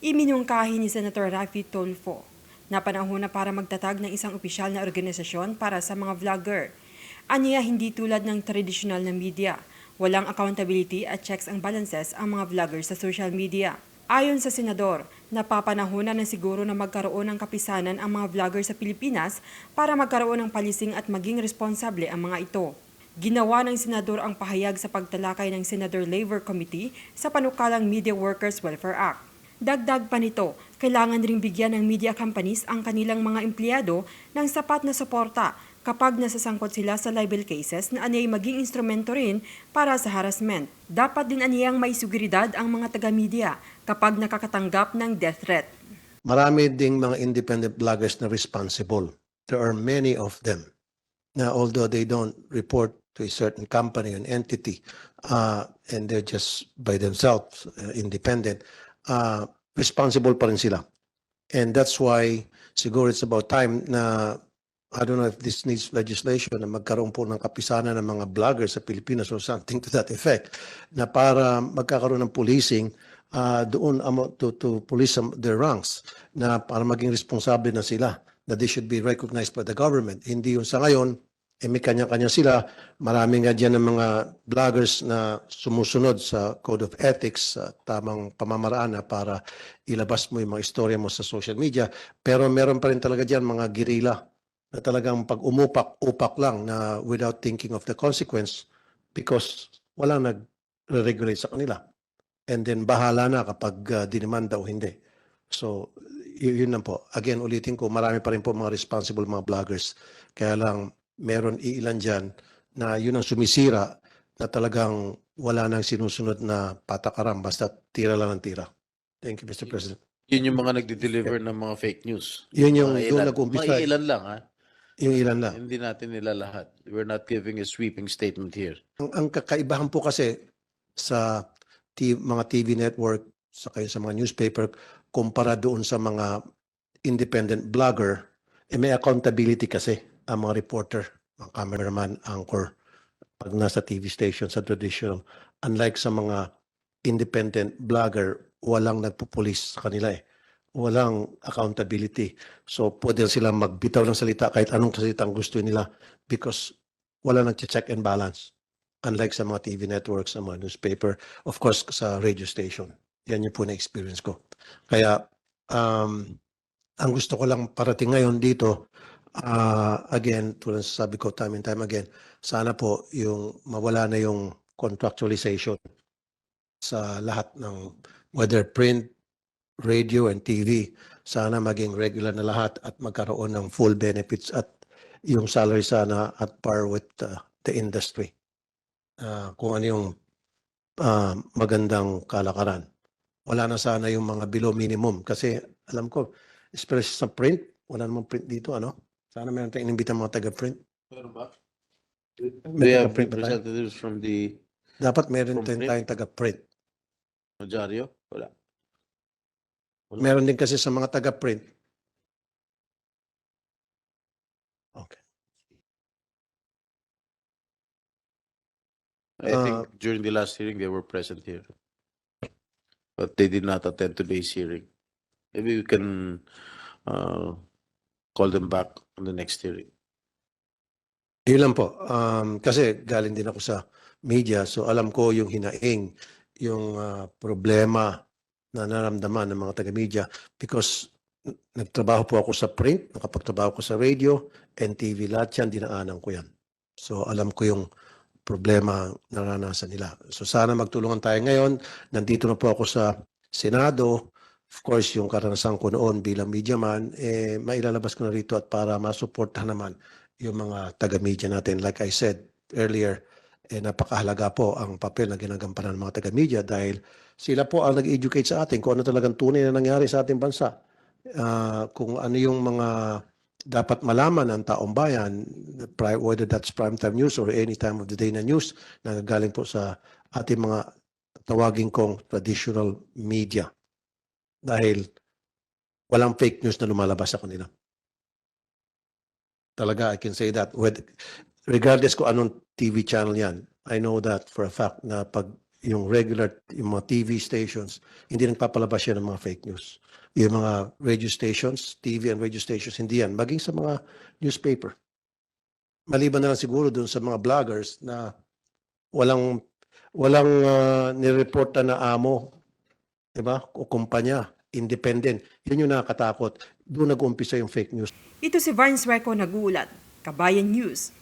Iminungkahi ni Senator Rafi Tolfo na panahon na para magtatag ng isang opisyal na organisasyon para sa mga vlogger. Aniya hindi tulad ng tradisyonal na media. Walang accountability at checks and balances ang mga vlogger sa social media. Ayon sa senador, napapanahonan na siguro na magkaroon ng kapisanan ang mga vlogger sa Pilipinas para magkaroon ng palising at maging responsable ang mga ito. Ginawa ng senador ang pahayag sa pagtalakay ng Senador Labor Committee sa panukalang Media Workers Welfare Act. Dagdag pa nito, kailangan ring bigyan ng media companies ang kanilang mga empleyado ng sapat na suporta kapag nasasangkot sila sa libel cases na aniyay maging instrumento rin para sa harassment. Dapat din aniyang may seguridad ang mga taga-media kapag nakakatanggap ng death threat. marami ding mga independent bloggers na responsible. There are many of them. Now, although they don't report to a certain company and entity, uh, and they're just by themselves, uh, independent, uh, responsible pa rin sila. And that's why siguro it's about time na I don't know if this needs legislation na magkaroon po ng kapisanan ng mga vloggers sa Pilipinas or something to that effect na para magkakaroon ng policing uh, doon amo to, to police their ranks na para maging responsable na sila that they should be recognized by the government. Hindi yung sa ngayon, eh may kanya-kanya sila. Marami nga dyan ng mga vloggers na sumusunod sa Code of Ethics, sa tamang pamamaraan para ilabas mo yung mga istorya mo sa social media. Pero meron pa rin talaga dyan mga girila na talagang pag umupak-upak lang na without thinking of the consequence because wala nag-regulate sa kanila. And then bahala na kapag uh, dinimanda o hindi. So, yun lang po. Again, ulitin ko, marami pa rin po mga responsible mga vloggers. Kaya lang, meron iilan dyan na yun ang sumisira na talagang wala nang sinusunod na patakaran basta tira lang ng tira. Thank you, Mr. President. Yun yung mga nagde-deliver ng mga fake news. Yun yung Mga doon nag-umpisa. Mga ilan lang ha. Yung ilan na. Hindi natin nila lahat. We're not giving a sweeping statement here. Ang, ang kakaibahan po kasi sa t- mga TV network, sa kayo sa mga newspaper, kumpara doon sa mga independent blogger, eh may accountability kasi ang mga reporter, mga cameraman, anchor, pag nasa TV station sa traditional. Unlike sa mga independent blogger, walang nagpupulis sa kanila eh. Walang accountability. So pwede sila magbitaw ng salita kahit anong salita ang gusto nila because wala nag-check and balance unlike sa mga TV networks, sa mga newspaper, of course, sa radio station. Yan yung po na experience ko. Kaya, um, ang gusto ko lang parating ngayon dito, ah, again, tulad sa sabi ko time and time again, sana po yung mawala na yung contractualization sa lahat ng whether print, radio, and TV. Sana maging regular na lahat at magkaroon ng full benefits at yung salary sana at par with uh, the industry ah, kung ano yung ah, magandang kalakaran. Wala na sana yung mga below minimum kasi alam ko, especially sa print, wala namang print dito, ano? Sana meron tayong inimbita mga taga-print. Meron ba? May We have taga-print ba tayo? representatives from the Dapat meron From din print? tayong taga-print. Majaryo? Wala. Wala. Meron din kasi sa mga taga-print. Okay. I Uh, think during the last hearing, they were present here. But they did not attend today's hearing. Maybe we can uh, call them back on the next hearing. Yun lang po. Um, kasi galing din ako sa media, so alam ko yung hinaing, yung ah, problema na naramdaman ng mga taga-media because nagtrabaho po ako sa print, nakapagtrabaho ko sa radio, and TV, lahat yan, dinaanan ko yan. So alam ko yung problema na naranasan nila. So sana magtulungan tayo ngayon. Nandito na po ako sa Senado. Of course, yung karanasan ko noon bilang media man, eh, mailalabas ko na rito at para masuportahan naman yung mga taga-media natin. Like I said earlier, eh, napakahalaga po ang papel na ginagampanan ng mga taga-media dahil sila po ang nag-educate sa atin kung ano talagang tunay na nangyari sa ating bansa. Ah, kung ano yung mga dapat malaman ng taong bayan, whether that's primetime news or any time of the day na news na galing po sa ating mga tawagin kong traditional media. Dahil walang fake news na lumalabas sa kanila. Talaga, I can say that. With, regardless kung anong TV channel yan, I know that for a fact na pag yung regular, yung mga TV stations, hindi nagpapalabas yan ng mga fake news. Yung mga radio stations, TV and radio stations, hindi yan. Maging sa mga newspaper. Maliban na lang siguro dun sa mga vloggers na walang walang uh, nireporta na amo, 'di ba? O kumpanya, independent. Yun yung nakakatakot. Doon nag-umpisa yung fake news. Ito si Vance Reco nagulat, Kabayan News.